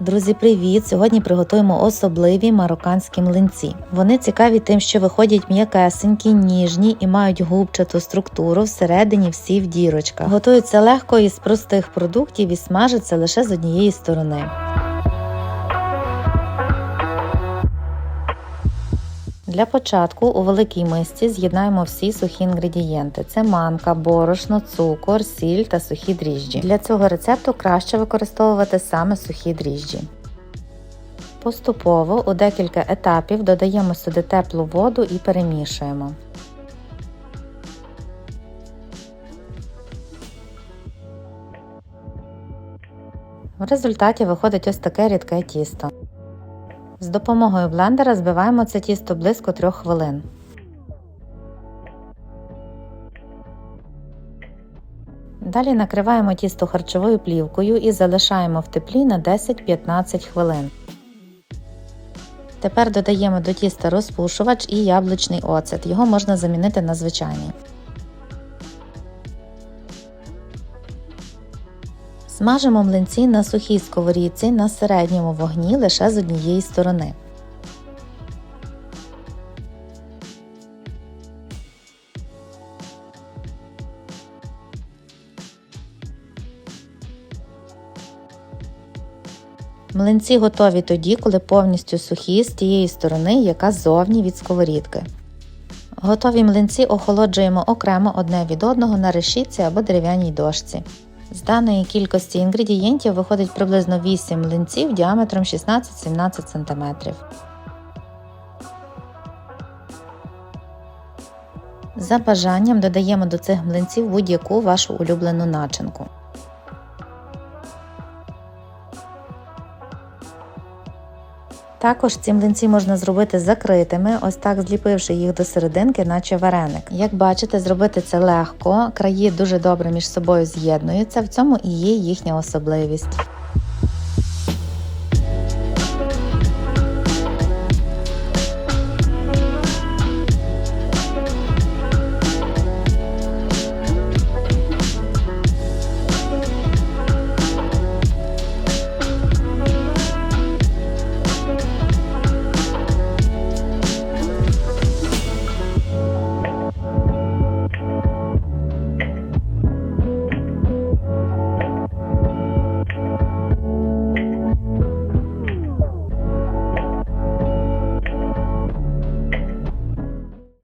Друзі, привіт! Сьогодні приготуємо особливі марокканські млинці. Вони цікаві тим, що виходять м'якесенькі, ніжні і мають губчату структуру, всередині всі в дірочках. Готуються легко із простих продуктів і смажаться лише з однієї сторони. Для початку у великій мисці з'єднаємо всі сухі інгредієнти: це манка, борошно, цукор, сіль та сухі дріжджі. Для цього рецепту краще використовувати саме сухі дріжджі. Поступово у декілька етапів додаємо сюди теплу воду і перемішуємо. В результаті виходить ось таке рідке тісто. З допомогою блендера збиваємо це тісто близько 3 хвилин. Далі накриваємо тісто харчовою плівкою і залишаємо в теплі на 10-15 хвилин. Тепер додаємо до тіста розпушувач і яблучний оцет. Його можна замінити на звичайний. Смажимо млинці на сухій сковорідці на середньому вогні лише з однієї сторони. Млинці готові тоді, коли повністю сухі з тієї сторони, яка ззовні від сковорідки. Готові млинці охолоджуємо окремо одне від одного на решітці або дерев'яній дошці. З даної кількості інгредієнтів виходить приблизно 8 млинців діаметром 16-17 см. За бажанням додаємо до цих млинців будь-яку вашу улюблену начинку. Також ці млинці можна зробити закритими, ось так зліпивши їх до серединки, наче вареник. Як бачите, зробити це легко, краї дуже добре між собою з'єднуються, в цьому і є їхня особливість.